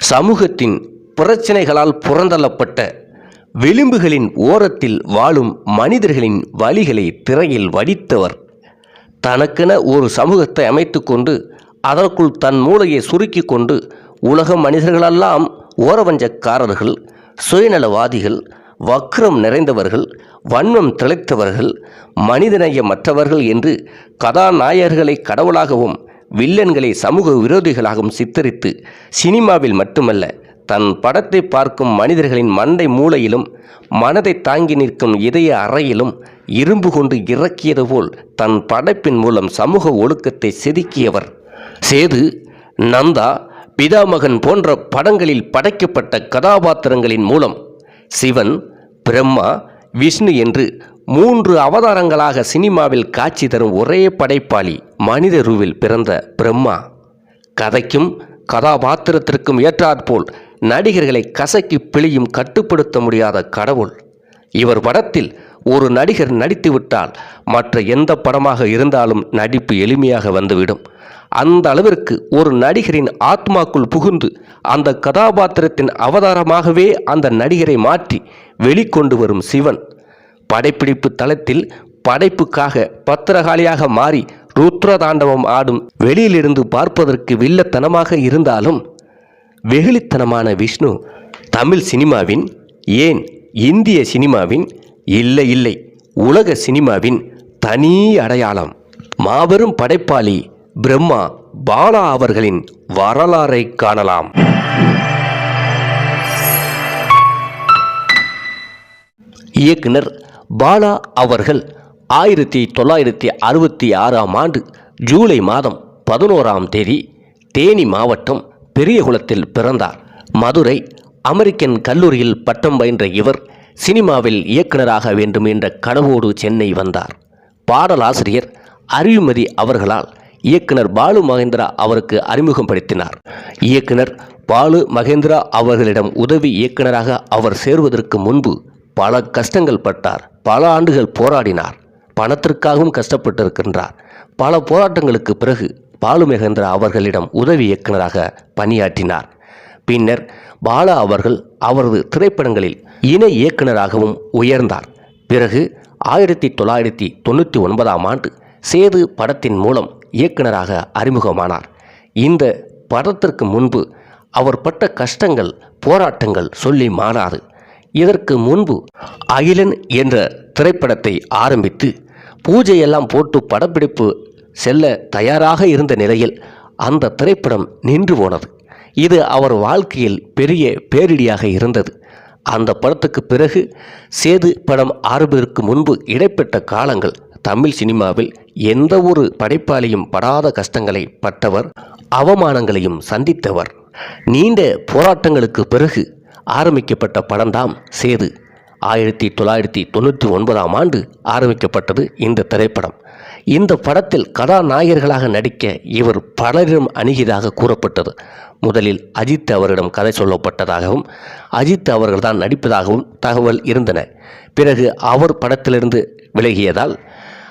சமூகத்தின் பிரச்சனைகளால் புறந்தள்ளப்பட்ட விளிம்புகளின் ஓரத்தில் வாழும் மனிதர்களின் வழிகளை திரையில் வடித்தவர். தனக்கென ஒரு சமூகத்தை அமைத்துக்கொண்டு அதற்குள் தன் மூளையை சுருக்கி கொண்டு உலக மனிதர்களெல்லாம் ஓரவஞ்சக்காரர்கள் சுயநலவாதிகள் வக்ரம் நிறைந்தவர்கள் வன்மம் திளைத்தவர்கள் மனிதநேயமற்றவர்கள் என்று கதாநாயகர்களை கடவுளாகவும் வில்லன்களை சமூக விரோதிகளாகவும் சித்தரித்து சினிமாவில் மட்டுமல்ல தன் படத்தை பார்க்கும் மனிதர்களின் மண்டை மூளையிலும் மனதை தாங்கி நிற்கும் இதய அறையிலும் இரும்பு கொண்டு இறக்கியது போல் தன் படைப்பின் மூலம் சமூக ஒழுக்கத்தை செதுக்கியவர். சேது நந்தா பிதாமகன் போன்ற படங்களில் படைக்கப்பட்ட கதாபாத்திரங்களின் மூலம் சிவன் பிரம்மா விஷ்ணு என்று மூன்று அவதாரங்களாக சினிமாவில் காட்சி தரும் ஒரே படைப்பாளி. மனித ரூவில் பிறந்த பிரம்மா கதைக்கும் கதாபாத்திரத்திற்கும் ஏற்றாற்போல் நடிகர்களை கசக்கி பிழியும் கட்டுப்படுத்த முடியாத கடவுள். இவர் படத்தில் ஒரு நடிகர் நடித்துவிட்டால் மற்ற எந்த படமாக இருந்தாலும் நடிப்பு எளிமையாக வந்துவிடும். அந்த அளவிற்கு ஒரு நடிகரின் ஆத்மாக்குள் புகுந்து அந்த கதாபாத்திரத்தின் அவதாரமாகவே அந்த நடிகரை மாற்றி வெளிக்கொண்டு வரும் சிவன். படைப்பிடிப்பு தளத்தில் படைப்புக்காக பத்திரகாளியாக மாறி ருத்ர தாண்டவம் ஆடும் வெளியிலிருந்து பார்ப்பதற்கு வில்லத்தனமாக இருந்தாலும் வெகுளித்தனமான விஷ்ணு தமிழ் சினிமாவின் ஏன் இந்திய சினிமாவின் இல்லை இல்லை உலக சினிமாவின் தனி அடையாளம். மாபெரும் படைப்பாளி பிரம்மா பாலா அவர்களின் வரலாறை காணலாம். இயக்குனர் பாலா அவர்கள் ஆயிரத்தி தொள்ளாயிரத்தி அறுபத்தி ஆறாம் ஆண்டு ஜூலை மாதம் பதினோராம் தேதி தேனி மாவட்டம் பெரியகுளத்தில் பிறந்தார். மதுரை அமெரிக்கன் கல்லூரியில் பட்டம் பயின்ற இவர் சினிமாவில் இயக்குனராக வேண்டும் என்ற கனவோடு சென்னை வந்தார். பாடலாசிரியர் அறிவுமதி அவர்களால் இயக்குனர் பாலு மகேந்திரா அவருக்கு அறிமுகப்படுத்தினார் இயக்குனர் பாலு மகேந்திரா அவர்களிடம் உதவி இயக்குனராக அவர் சேர்வதற்கு முன்பு பல கஷ்டங்கள் பட்டார். பல ஆண்டுகள் போராடினார். பணத்திற்காகவும் கஷ்டப்பட்டிருக்கின்றார். பல போராட்டங்களுக்கு பிறகு பாலுமகேந்திர அவர்களிடம் உதவி இயக்குனராக பணியாற்றினார். பின்னர் பாலா அவர்கள் அவரது திரைப்படங்களில் இணை இயக்குனராகவும் உயர்ந்தார். பிறகு ஆயிரத்தி தொள்ளாயிரத்தி தொண்ணூற்றி ஒன்பதாம் ஆண்டு சேது படத்தின் மூலம் இயக்குனராக அறிமுகமானார். இந்த படத்திற்கு முன்பு அவர் பட்ட கஷ்டங்கள் போராட்டங்கள் சொல்லி மாறாது. இதற்கு முன்பு அகிலன் என்ற திரைப்படத்தை ஆரம்பித்து பூஜையெல்லாம் போட்டு படப்பிடிப்பு செல்ல தயாராக இருந்த நிலையில் அந்த திரைப்படம் நின்று போனது. இது அவர் வாழ்க்கையில் பெரிய பேரிடியாக இருந்தது. அந்த படத்துக்கு பிறகு சேது படம் ஆரம்பிற்கு முன்பு இடைப்பட்ட காலங்கள். தமிழ் சினிமாவில் எந்த ஒரு படைப்பாளியும் படாத கஷ்டங்களை பட்டவர் அவமானங்களையும் சந்தித்தவர். நீண்ட போராட்டங்களுக்கு பிறகு ஆரம்பிக்கப்பட்ட படம்தான் சேது. ஆயிரத்தி தொள்ளாயிரத்தி தொண்ணூற்றி ஒன்பதாம் ஆண்டு ஆரம்பிக்கப்பட்டது இந்த திரைப்படம். இந்த படத்தில் கதாநாயகர்களாக நடிக்க இவர் பலரிடம் அணுகியதாக கூறப்பட்டது. முதலில் அஜித் அவரிடம் கதை சொல்லப்பட்டதாகவும் அஜித் அவர்கள்தான் நடிப்பதாகவும் தகவல் இருந்தன. பிறகு அவர் படத்திலிருந்து விலகியதால்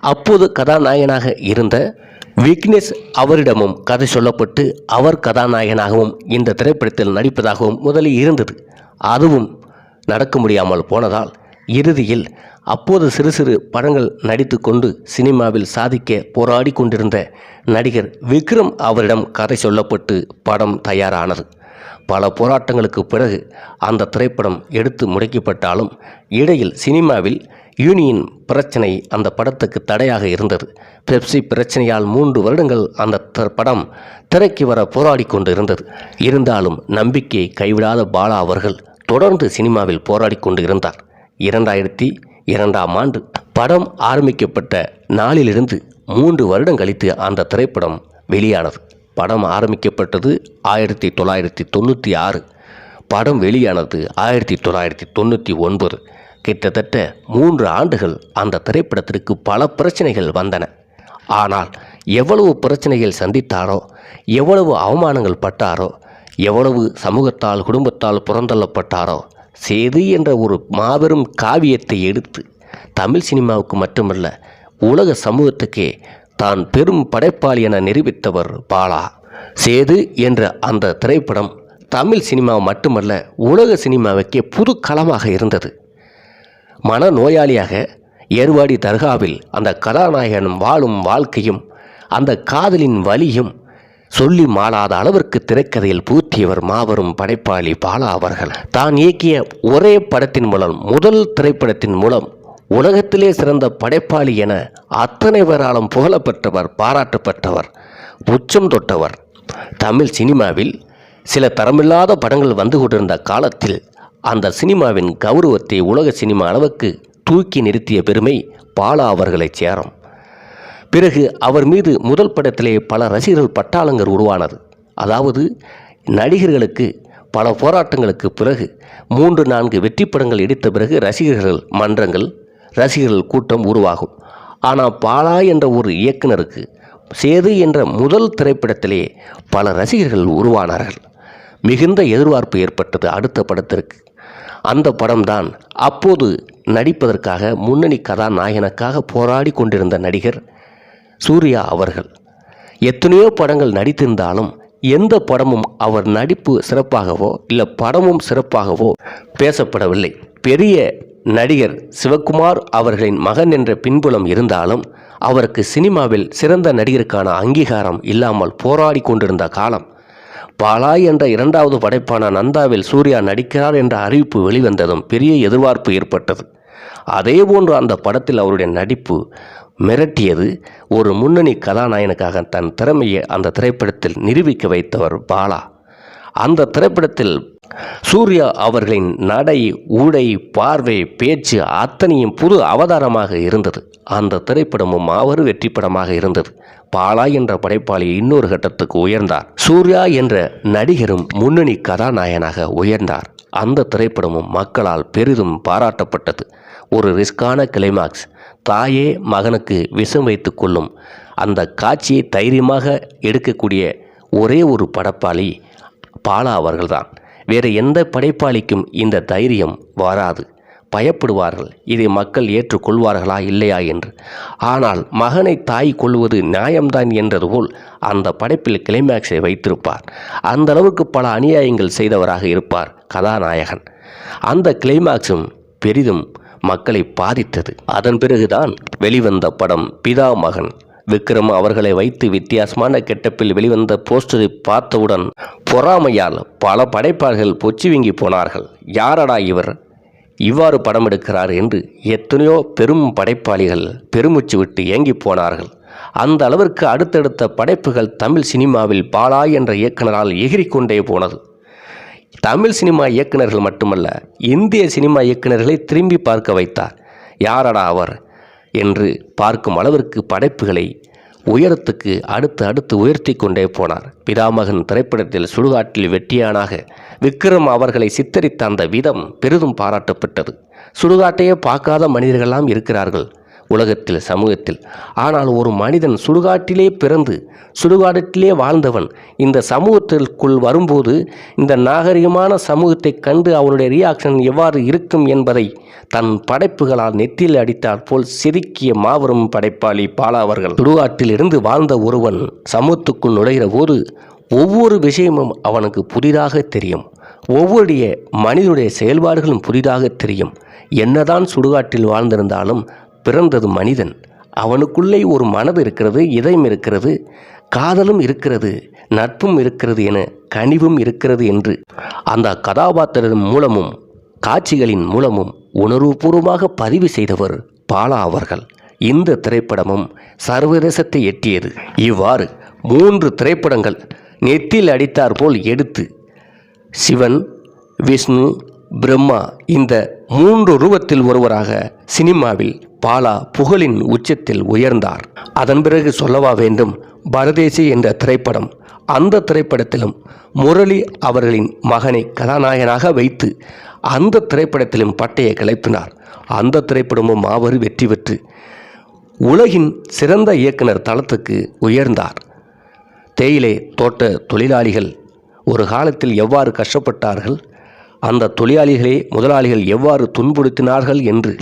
அப்போது கதாநாயகனாக இருந்த விக்னேஷ் அவரிடமும் கதை சொல்லப்பட்டு அவர் கதாநாயகனாகவும் இந்த திரைப்படத்தில் நடிப்பதாகவும் முதலில் இருந்தது. அதுவும் நடக்க முடியாமல் போனதால் இறுதியில் அப்போது சிறு சிறு படங்கள் நடித்து கொண்டு சினிமாவில் சாதிக்க போராடி கொண்டிருந்த நடிகர் விக்ரம் அவரிடம் கதை சொல்லப்பட்டு படம் தயாரானது. பல போராட்டங்களுக்கு பிறகு அந்த திரைப்படம் எடுத்து முடக்கப்பட்டாலும் இடையில் சினிமாவில் யூனியன் பிரச்சனை அந்த படத்துக்கு தடையாக இருந்தது. பெப்சி பிரச்சனையால் மூன்று வருடங்கள் அந்த த- படம் திரைக்கு வர போராடி கொண்டு இருந்தது இருந்தாலும் நம்பிக்கையை கைவிடாத பாலா அவர்கள் தொடர்ந்து சினிமாவில் போராடி கொண்டு இருந்தார் இரண்டாயிரத்தி இரண்டாம் ஆண்டு படம் ஆரம்பிக்கப்பட்ட நாளிலிருந்து மூன்று வருடம் கழித்து அந்த திரைப்படம் வெளியானது. படம் ஆரம்பிக்கப்பட்டது ஆயிரத்தி தொள்ளாயிரத்தி தொண்ணூற்றி ஆறு. படம் வெளியானது ஆயிரத்தி தொள்ளாயிரத்தி தொண்ணூற்றி ஒன்பது. கிட்டத்தட்ட மூன்று ஆண்டுகள் அந்த திரைப்படத்திற்கு பல பிரச்சனைகள் வந்தன. ஆனால் எவ்வளவு பிரச்சனைகள் சந்தித்தாரோ எவ்வளவு அவமானங்கள் பட்டாரோ எவ்வளவு சமூகத்தால் குடும்பத்தால் புறந்தள்ளப்பட்டாரோ? சேது என்ற ஒரு மாபெரும் காவியத்தை எடுத்து தமிழ் சினிமாவுக்கு மட்டுமல்ல உலக சமூகத்துக்கே தான் பெரும் படைப்பாளி என நிரூபித்தவர் பாலா. சேது என்ற அந்த திரைப்படம் தமிழ் சினிமா மட்டுமல்ல உலக சினிமாவுக்கே புது களமாக இருந்தது. மன நோயாளியாக ஏர்வாடி தர்காவில் அந்த கதாநாயகன் வாழும் வாழ்க்கையும் அந்த காதலின் வலியும் சொல்லி மாளாத அளவிற்கு திரைக்கதையில் இயற்றியவர் மாபெரும் படைப்பாளி பாலா அவர்கள். தான் இயக்கிய ஒரே படத்தின் மூலம் முதல் திரைப்படத்தின் மூலம் உலகத்திலே சிறந்த படைப்பாளி என அத்தனை பேராலும் புகழப்பெற்றவர் பாராட்டப்பட்டவர் உச்சம் தொட்டவர். தமிழ் சினிமாவில் சில தரமில்லாத படங்கள் வந்து கொண்டிருந்த காலத்தில் அந்த சினிமாவின் கௌரவத்தை உலக சினிமா அளவுக்கு தூக்கி நிறுத்திய பெருமை பாலா அவர்களைச் சேரும். பிறகு அவர் மீது முதல் படத்திலே பல ரசிகர்கள் பட்டாளங்கள் உருவானது. அதாவது நடிகர்களுக்கு பல போராட்டங்களுக்கு பிறகு மூன்று நான்கு வெற்றி படங்கள் எடுத்த பிறகு ரசிகர்கள் மன்றங்கள் ரசிகர்கள் கூட்டம் உருவாகும். ஆனால் பாலா என்ற ஒரு இயக்குனருக்கு சேது என்ற முதல் திரைப்படத்திலே பல ரசிகர்கள் உருவானார்கள். மிகுந்த எதிர்பார்ப்பு ஏற்பட்டது அடுத்த படத்திற்கு. அந்த படம்தான் அப்போது நடிப்பதற்காக முன்னணி கதாநாயகனுக்காக போராடி கொண்டிருந்த நடிகர் சூர்யா அவர்கள். எத்தனையோ படங்கள் நடித்திருந்தாலும் எந்த படமும் அவர் நடிப்பு சிறப்பாகவோ இல்லை படமும் சிறப்பாகவோ பேசப்படவில்லை. பெரிய நடிகர் சிவகுமார் அவர்களின் மகன் என்ற பின்புலம் இருந்தாலும் அவருக்கு சினிமாவில் சிறந்த நடிகருக்கான அங்கீகாரம் இல்லாமல் போராடி கொண்டிருந்த காலம். பாலாய் என்ற இரண்டாவது படைப்பான நந்தாவில் சூர்யா நடிக்கிறார் என்ற அறிவிப்பு வெளிவந்ததும் பெரிய எதிர்பார்ப்பு ஏற்பட்டது. அதேபோன்று அந்த படத்தில் அவருடைய நடிப்பு மிரட்டியது ஒரு முன்னணி கதாநாயகனுக்காக தன் திறமையை அந்த திரைப்படத்தில் நிரூபிக்க வைத்தவர் பாலா. அந்த திரைப்படத்தில் சூர்யா அவர்களின் நடை உடை பார்வை பேச்சு அத்தனையும் புது அவதாரமாக இருந்தது. அந்த திரைப்படமும் மாவரு வெற்றி படமாக இருந்தது. பாலா என்ற படைப்பாளி இன்னொரு கட்டத்துக்கு உயர்ந்தார். சூர்யா என்ற நடிகரும் முன்னணி கதாநாயகனாக உயர்ந்தார். அந்த திரைப்படமும் மக்களால் பெரிதும் பாராட்டப்பட்டது. ஒரு ரிஸ்கான கிளைமாக்ஸ் தாயே மகனுக்கு விஷம் வைத்து கொள்ளும். அந்த காட்சியை தைரியமாக எடுக்கக்கூடிய ஒரே ஒரு படைப்பாளி பாலா அவர்கள்தான். வேறு எந்த படைப்பாளிக்கும் இந்த தைரியம் வராது. பயப்படுவார்கள். இதை மக்கள் ஏற்றுக்கொள்வார்களா இல்லையா என்று. ஆனால் மகனை தாய் கொள்வது நியாயம்தான் என்றது போல் அந்த படைப்பில் கிளைமேக்ஸை வைத்திருப்பார். அந்த அளவுக்கு பல அநியாயங்கள் செய்தவராக இருப்பார் கதாநாயகன். அந்த கிளைமேக்ஸும் பெரிதும் மக்களை பாதித்தது. அதன் பிறகுதான் வெளிவந்த படம் பிதா மகன் விக்ரம் அவர்களை வைத்து வித்தியாசமான கெட்டப்பில் வெளிவந்த போஸ்டரை பார்த்தவுடன் பொறாமையால் பல படைப்பாளர்கள் பொச்சிவிங்கி போனார்கள். யாரடா இவர்? இவ்வாறு படம் எடுக்கிறார் என்று எத்தனையோ பெரும் படைப்பாளிகள் பெருமூச்சு விட்டு ஏங்கி போனார்கள். அந்த அளவிற்கு அடுத்தடுத்த படைப்புகள் தமிழ் சினிமாவில் பாலா என்ற இயக்குனரால் எகிரிக்கொண்டே போனது. தமிழ் சினிமா இயக்குநர்கள் மட்டுமல்ல இந்திய சினிமா இயக்குநர்களை திரும்பி பார்க்க வைத்தார். யாரடா அவர் என்று பார்க்கும் அளவிற்கு படைப்புகளை உயரத்துக்கு அடுத்து அடுத்து உயர்த்தி கொண்டே போனார். பிதாமகன் திரைப்படத்தில் சுடுகாட்டில் வெட்டியானாக விக்ரம் அவர்களை சித்தரித்த அந்த விதம் பெரிதும் பாராட்டப்பட்டது. சுடுகாட்டையே பார்க்காத மனிதர்களெல்லாம் இருக்கிறார்கள். உலகத்தில் சமூகத்தில். ஆனால் ஒரு மனிதன் சுடுகாட்டிலே பிறந்து சுடுகாட்டிலே வாழ்ந்தவன் இந்த சமூகத்திற்குள் வரும்போது இந்த நாகரிகமான சமூகத்தை கண்டு அவனுடைய ரியாக்ஷன் எவ்வாறு இருக்கும் என்பதை தன் படைப்புகளால் நெத்தியில் அடித்தாற் போல் செதுக்கிய மாபெரும் படைப்பாளி பாலா அவர்கள். சுடுகாட்டில் இருந்து வாழ்ந்த ஒருவன் சமூகத்துக்குள் நுழைகிற போது ஒவ்வொரு விஷயமும் அவனுக்கு புதிதாக தெரியும். ஒவ்வொருடைய மனிதனுடைய செயல்பாடுகளும் புதிதாக தெரியும். என்னதான் சுடுகாட்டில் வாழ்ந்திருந்தாலும் பிறந்தது மனிதன். அவனுக்குள்ளே ஒரு மனது இருக்கிறது இதயம் இருக்கிறது காதலும் இருக்கிறது நட்பும் இருக்கிறது என கனிவும் இருக்கிறது என்று அந்த கதாபாத்திரம் மூலமும் காட்சிகளின் மூலமும் உணர்வுபூர்வமாக பதிவு செய்தவர் பாலா அவர்கள். இந்த திரைப்படமும் சர்வதேசத்தை எட்டியது. இவ்வாறு மூன்று திரைப்படங்கள் நெத்தில் அடித்தார் போல் எடுத்து சிவன் விஷ்ணு பிரம்மா இந்த மூன்று ரூபத்தில் ஒருவராக சினிமாவில் பாலா புகழின் உச்சத்தில் உயர்ந்தார். அதன் பிறகு சொல்லவா வேண்டும் பரதேசி என்ற திரைப்படம். அந்த திரைப்படத்திலும் முரளி அவர்களின் மகனை கதாநாயகனாக வைத்து அந்த திரைப்படத்திலும் பட்டையை கிளப்பினார். அந்த திரைப்படமும் மாபெரும் வெற்றி பெற்று உலகின் சிறந்த இயக்குனர் தளத்துக்கு உயர்ந்தார். தேயிலை தோட்ட தொழிலாளிகள் ஒரு காலத்தில் எவ்வாறு கஷ்டப்பட்டார்கள் அந்த தொழிலாளிகளை முதலாளிகள் எவ்வாறு துன்புறுத்தினார்கள் என்று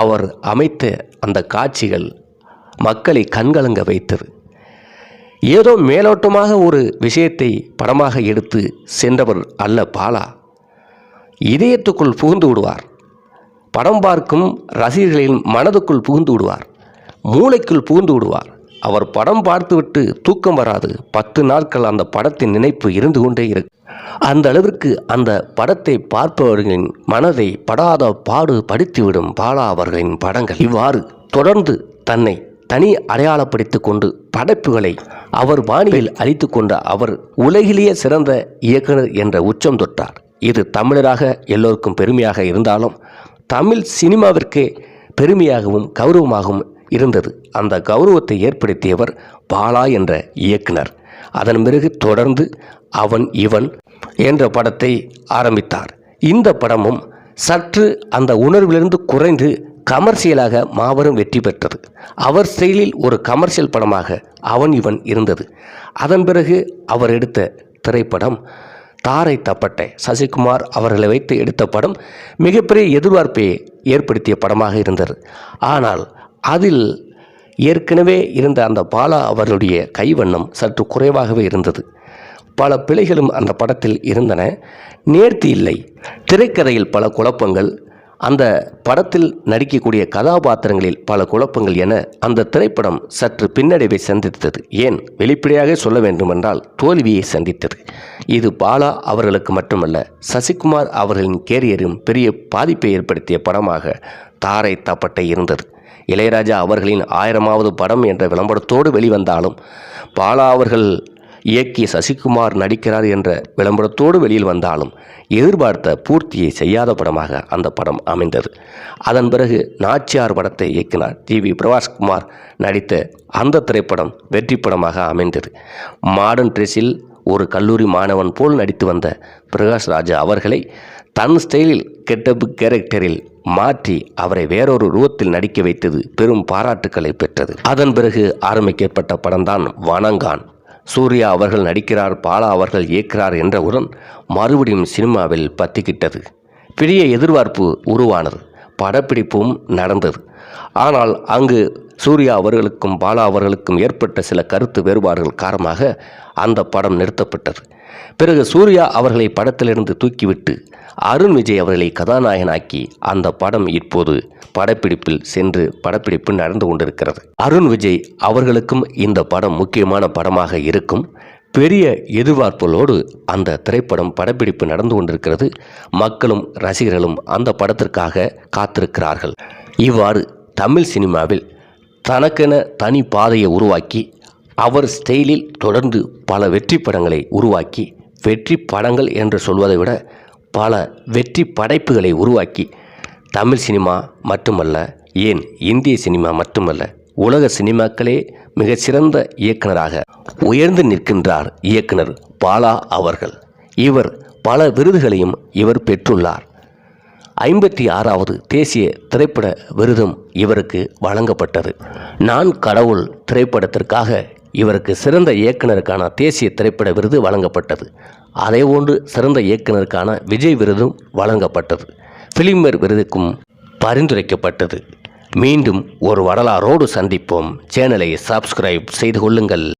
அவர் அமைத்த அந்த காட்சிகள் மக்களை கண்கலங்க வைத்தது. ஏதோ மேலோட்டமாக ஒரு விஷயத்தை படமாக எடுத்து சென்றவர் அல்ல பாலா. இதயத்துக்குள் புகுந்து விடுவார். படம் பார்க்கும் ரசிகர்களின் மனதுக்குள் புகுந்து விடுவார். மூளைக்குள் புகுந்து விடுவார். அவர் படம் பார்த்துவிட்டு தூக்கம் வராது. பத்து நாட்கள் அந்த படத்தின் நினைப்பு இருந்து கொண்டே இருக்கும் அந்த அளவிற்கு அந்த படத்தை பார்ப்பவர்களின் மனதை படாத பாடு படித்துவிடும் பாலா அவர்களின் படங்கள். இவ்வாறு தொடர்ந்து தன்னை தனி அடையாளப்படுத்திக் கொண்டு படைப்புகளை அவர் வாணியில் அழித்து கொண்ட அவர் உலகிலேயே சிறந்த இயக்குனர் என்ற உச்சம் தொட்டார். இது தமிழராக எல்லோருக்கும் பெருமையாக இருந்தாலும் தமிழ் சினிமாவிற்கே பெருமையாகவும் கௌரவமாகவும் இருந்தது. அந்த கௌரவத்தை ஏற்படுத்தியவர் பாலா என்ற இயக்குனர். அதன் பிறகு தொடர்ந்து அவன் இவன் என்ற படத்தை ஆரம்பித்தார். இந்த படமும் சற்று அந்த உணர்விலிருந்து குறைந்து கமர்ஷியலாக மாபெரும் வெற்றி பெற்றது. அவர் ஸ்டைலில் ஒரு கமர்ஷியல் படமாக அவன் இவன் இருந்தது. அதன் பிறகு அவர் எடுத்த திரைப்படம் தாரை தப்பட்டை. சசிகுமார் அவர்களை வைத்து எடுத்த படம் மிகப்பெரிய எதிர்பார்ப்பை ஏற்படுத்திய படமாக இருந்தது. ஆனால் அதில் ஏற்கனவே இருந்த அந்த பாலா அவர்களுடைய கைவண்ணம் சற்று குறைவாகவே இருந்தது. பல பிழைகளும் அந்த படத்தில் இருந்தன. நேர்த்தி இல்லை. திரைக்கதையில் பல குழப்பங்கள். அந்த படத்தில் நடிக்கக்கூடிய கதாபாத்திரங்களில் பல குழப்பங்கள் என அந்த திரைப்படம் சற்று பின்னடைவை சந்தித்தது. ஏன்? வெளிப்படையாக சொல்ல வேண்டுமென்றால் தோல்வியை சந்தித்தது. இது பாலா அவர்களுக்கு மட்டுமல்ல சசிகுமார் அவர்களின் கேரியரும் பெரிய பாதிப்பை ஏற்படுத்திய படமாக தாரை தப்பட்டை இருந்தது. இளையராஜா அவர்களின் ஆயிரமாவது படம் என்ற விளம்பரத்தோடு வெளிவந்தாலும் பாலா அவர்கள் இயக்கிய சசிகுமார் நடிக்கிறார் என்ற விளம்பரத்தோடு வெளியில் வந்தாலும் எதிர்பார்த்த பூர்த்தியை செய்யாத படமாக அந்த படம் அமைந்தது. அதன் பிறகு நாச்சியார் படத்தை இயக்கினார். டி. வி. பிரகாஷ்குமார் நடித்த அந்த திரைப்படம் வெற்றி படமாக அமைந்தது. மாடர்ன் ட்ரெஸ்ஸில் ஒரு கல்லூரி மாணவன் போல் நடித்து வந்த பிரகாஷ் ராஜா அவர்களை தன் ஸ்டைலில் கெட்டப்பு கேரக்டரில் மாற்றி அவரை வேறொரு ரூபத்தில் நடிக்க வைத்தது பெரும் பாராட்டுக்களை பெற்றது. அதன் பிறகு ஆரம்பிக்கப்பட்ட படம்தான் வனங்கான் சூர்யா அவர்கள் நடிக்கிறார் பாலா அவர்கள் இயக்கிறார் என்றவுடன் மறுபடியும் சினிமாவில் பத்திக்கிட்டது. பெரிய எதிர்பார்ப்பு உருவானது. படப்பிடிப்பும் நடந்தது. ஆனால் அங்கு சூர்யா அவர்களுக்கும் பாலா அவர்களுக்கும் ஏற்பட்ட சில கருத்து வேறுபாடுகள் காரணமாக அந்த படம் நிறுத்தப்பட்டது. பிறகு சூர்யா அவர்களை படத்திலிருந்து தூக்கிவிட்டு அருண் விஜய் அவர்களை கதாநாயகனாக்கி அந்த படம் இப்போது படப்பிடிப்பில் சென்று படப்பிடிப்பு நடந்து கொண்டிருக்கிறது. அருண் விஜய் அவர்களுக்கும் இந்த படம் முக்கியமான படமாக இருக்கும். பெரிய எதிர்பார்ப்புகளோடு அந்த திரைப்படம் படப்பிடிப்பு நடந்து கொண்டிருக்கிறது. மக்களும் ரசிகர்களும் அந்த படத்திற்காக காத்திருக்கிறார்கள். இவ்வாறு தமிழ் சினிமாவில் தனக்கென தனி பாதையை உருவாக்கி அவர் ஸ்டைலில் தொடர்ந்து பல வெற்றி படங்களை உருவாக்கி வெற்றி படங்கள் என்று சொல்வதை விட பல வெற்றி படைப்புகளை உருவாக்கி தமிழ் சினிமா மட்டுமல்ல ஏன் இந்திய சினிமா மட்டுமல்ல உலக சினிமாக்களே மிகச்சிறந்த இயக்குனராக உயர்ந்து நிற்கின்றார் இயக்குனர் பாலா அவர்கள். இவர் பல விருதுகளையும் இவர் பெற்றுள்ளார். ஐம்பத்தி ஆறாவது தேசிய திரைப்பட விருதும் இவருக்கு வழங்கப்பட்டது. நான் கடவுள் திரைப்படத்திற்காக இவருக்கு சிறந்த இயக்குனருக்கான தேசிய திரைப்பட விருது வழங்கப்பட்டது. அதேபோன்று சிறந்த இயக்குனருக்கான விஜய் விருதும் வழங்கப்பட்டது. பிலிம்பர் விருதுக்கும் பரிந்துரைக்கப்பட்டது. மீண்டும் ஒரு வரலாறோடு சந்திப்போம். சேனலை சப்ஸ்கிரைப் செய்து கொள்ளுங்கள்.